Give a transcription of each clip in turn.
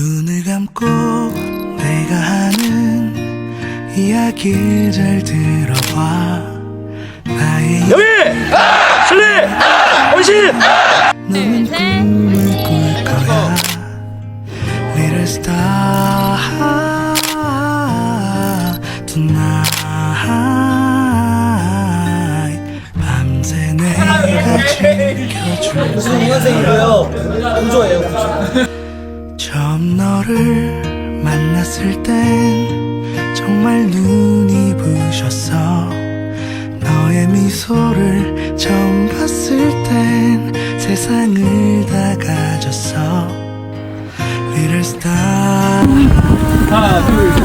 눈을 감고 내가 하는 이야기 잘 들어봐. 나의 여기! 슬리! 원신! 너는 꿈을 꿀 거야. Little star tonight 밤새 내가 아, 예. 지켜줄 무슨 인생이에요? 공조예요 공조 처음 너를 만났을 땐 정말 눈이 부셨어. 너의 미소를 처음 봤을 땐 세상을 다 가졌어. Little star. 하나 둘셋.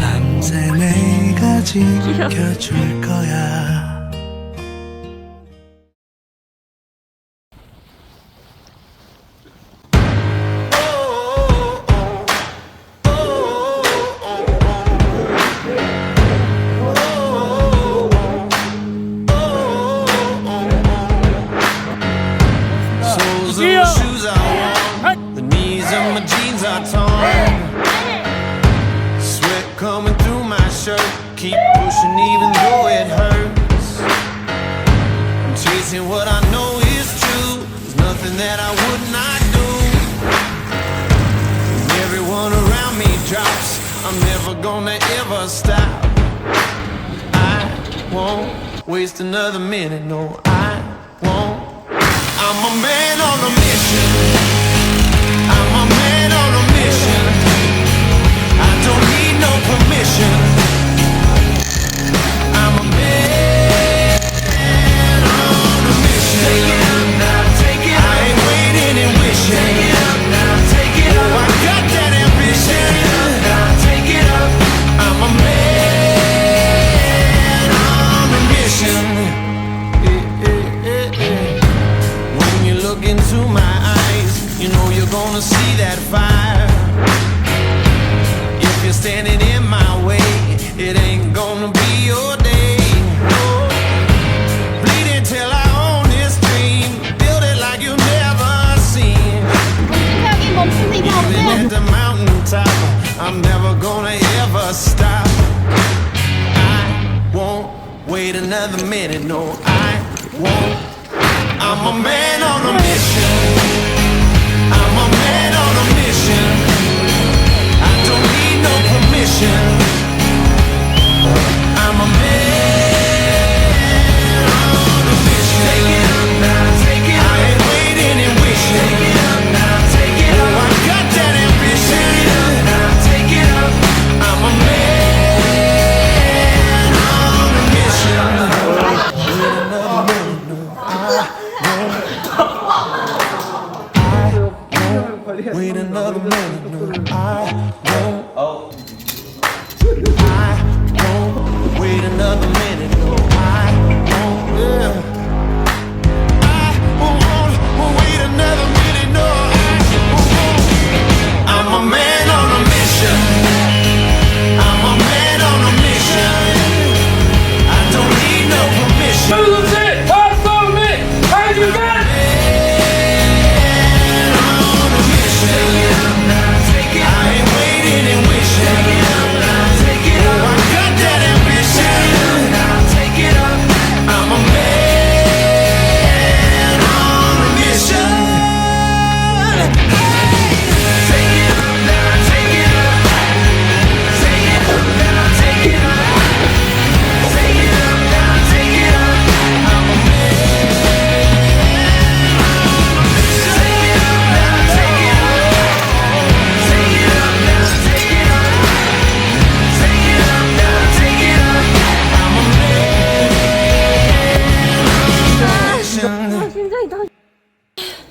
밤새 내가 지켜줄 거야. that I would not do. When everyone around me drops, I'm never gonna ever stop. I won't waste another minute, no, I won't. I'm a man on a mission.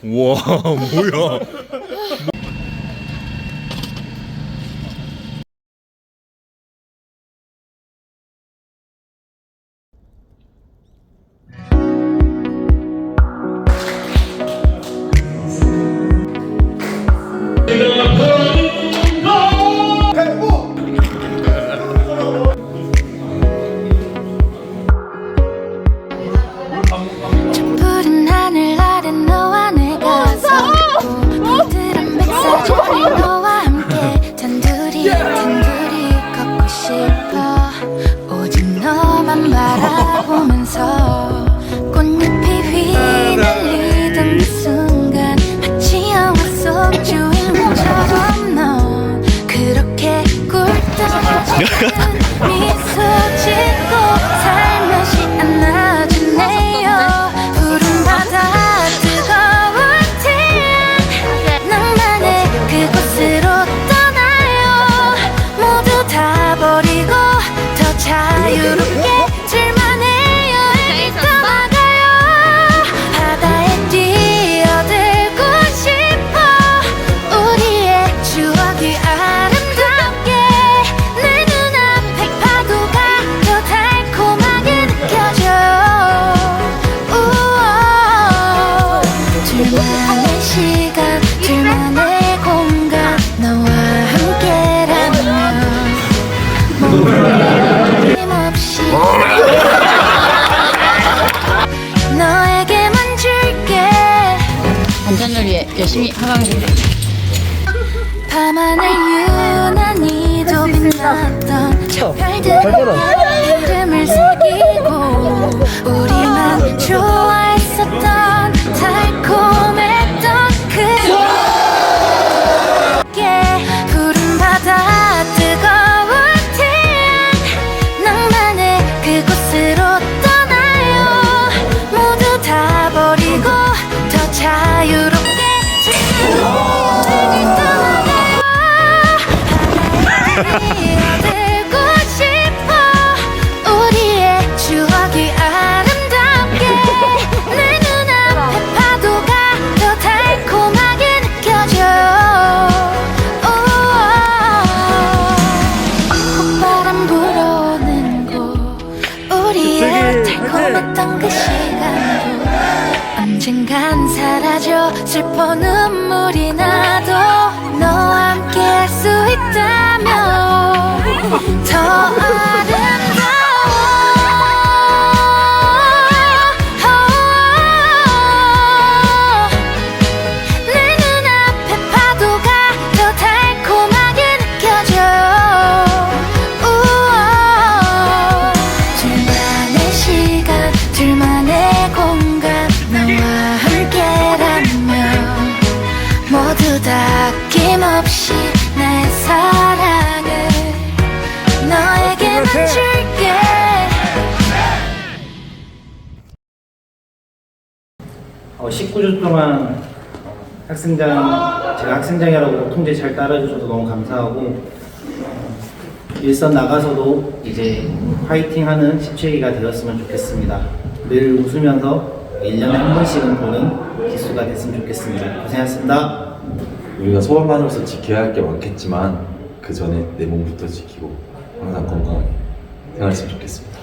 우와 뭐야? 바라보면서 꽃잎이 휘날리던 그 순간 마치 영화 속 주인공처럼 너 그렇게 꿀떡 열심히 하강해주세요. 밤하늘 유난히도 빛났던 별들의 달콤했던 그 시간도 언젠간 사라져 슬퍼 눈물이 나도 너와 함께 할 수 있다면 더 어, 19주 동안 어, 학생장 제가 학생장이라고 통제 잘 따라주셔서 너무 감사하고 어, 일선 나가서도 이제 화이팅하는 17기가 되었으면 좋겠습니다. 늘 웃으면서 1년에 한 번씩은 보는 기수가 됐으면 좋겠습니다. 고생하셨습니다. 우리가 소아반으로서 지켜야 할 게 많겠지만 그 전에 내 몸부터 지키고 항상 건강하게 생활했으면 좋겠습니다.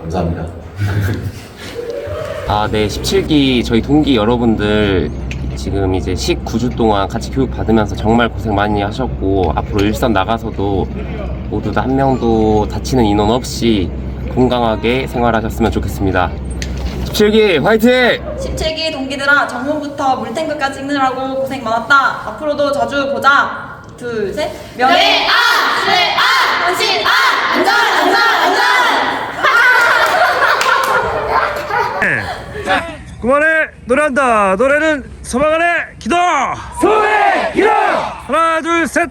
감사합니다. 아, 네. 17기 저희 동기 여러분들 지금 이제 19주 동안 같이 교육 받으면서 정말 고생 많이 하셨고 앞으로 일선 나가서도 모두 다 한 명도 다치는 인원 없이 건강하게 생활하셨으면 좋겠습니다. 17기 화이팅! 17기 동기들아 정문부터 물탱크까지 찍느라고 고생 많았다. 앞으로도 자주 보자. 둘, 셋. 명예 아! 수레 아! 원신 아! 안전 안전 안전! 그만해 노래한다. 노래는 소망안의 기도. 소의 기도! 하나 둘셋넷.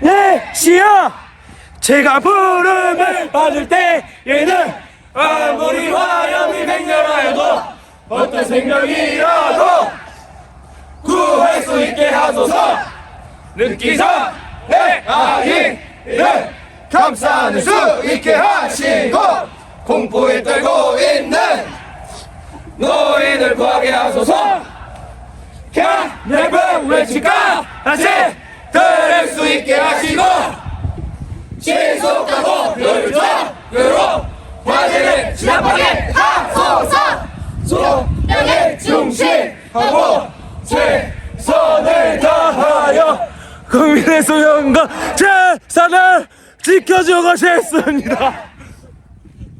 네 시여! 제가 부름을 받을 때에는 아무리 화염이 백렬하여도 어떤 생명이라도 구할 수 있게 하소서. 느끼사 내 아이를 감싸는 수 있게 하시고 공포에 떨고 있는 노인을 구하게 하소서. 내가 외칠까 다시 들을 수 있게 하시고 신속하고 효율적으로 화제를 진압하게 하소서. 소명에 중심하고 최선을 다하여 국민의 소영과 재산을 지켜주고 싶습니다.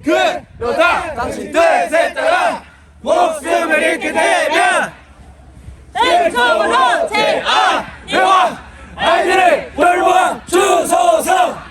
그러다 당신 뜻에 따라 목숨을 잃게 되면 은총으로 제아 대화 아이들을 돌보아 주소서.